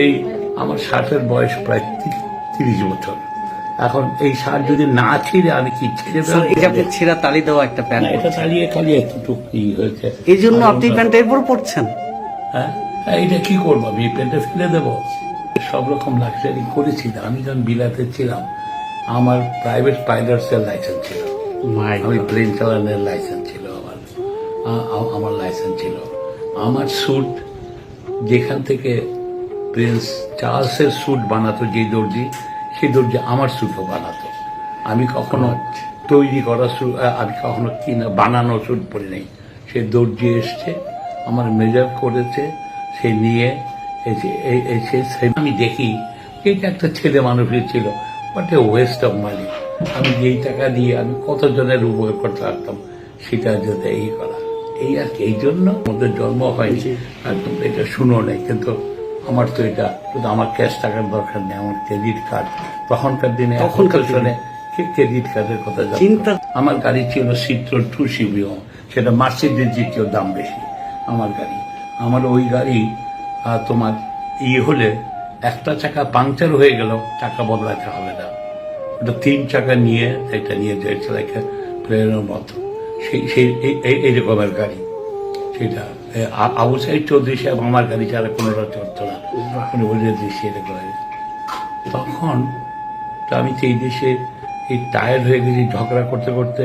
এই আমার ষাটের বয়স প্রায় তিরিশ বছর। এখন এই শার্ট যদি না ছিঁড়ে আমি কি ছিঁড়ে এটা ছেঁড়া তালি দেওয়া একটা প্যান্ট এটা চালিয়ে খালি একটু ই হয়েছে। এই জন্য আপনি প্যান্ট এরপর পড়ছেন হ্যাঁ? হ্যাঁ, এটা কি করব আমি? এই প্যান্টে ফেলে দেবো? সব রকম লাক্সারি করেছি। আমি যখন বিলাতে ছিলাম আমার প্রাইভেট পাইলটসের লাইসেন্স ছিল। মাই আমি প্লেন চালানোর লাইসেন্স ছিল আমার। আমার লাইসেন্স ছিল। আমার স্যুট যেখান থেকে প্রিন্স চার্লসের স্যুট বানাতো যে দর্জি সেই দর্জি আমার স্যুটও বানাতো। আমি কখনো তৈরি করা স্যুট আমি কখনো কিনা বানানো স্যুট পরি নাই। সে দর্জি এসছে আমার মেজার করেছে সে নিয়ে এসে- সে- আমি দেখি এটা একটা ছেলে মানুষই ছিল but a waste of money আমি যেই টাকা দিয়ে আমি কতজনের উপকার করতে পারতাম সেটা যাতে এই করা। এই আর কি এই জন্য আমাদের জন্ম হয়নি। আর তোমরা এটা শুনো নাই কিন্তু আমার তো এটা শুধু আমার ক্যাশ টাকার দরকার নেই আমার ক্রেডিট কার্ড তখনকার দিনে এখনকার দিনে? ক্রেডিট কার্ডের কথা চিন্তা- আমার গাড়ি ছিল সিট্রো টু সিবিও সেটা মার্সিডিজ জিটিও দাম বেশি আমার গাড়ি। আমার ওই গাড়ি তোমার ইয়ে হলে একটা চাকা পাংচার হয়ে গেল টাকা বদলাতে হবে না। ওটা তিন চাকা নিয়ে এটা নিয়ে যাচ্ছে লাইক প্লেনের মতো। সেই সেই এই- এই- এই রকমের গাড়ি। সেটা আবু সাইদ চৌধুরী সাহেব আমার গাড়ি ছাড়া কোনোটা চলতো না। উনি বলে দিয়েছি করে। তখন তো আমি সেই দেশে এই টায়ার হয়ে গেছি, ঝগড়া করতে করতে।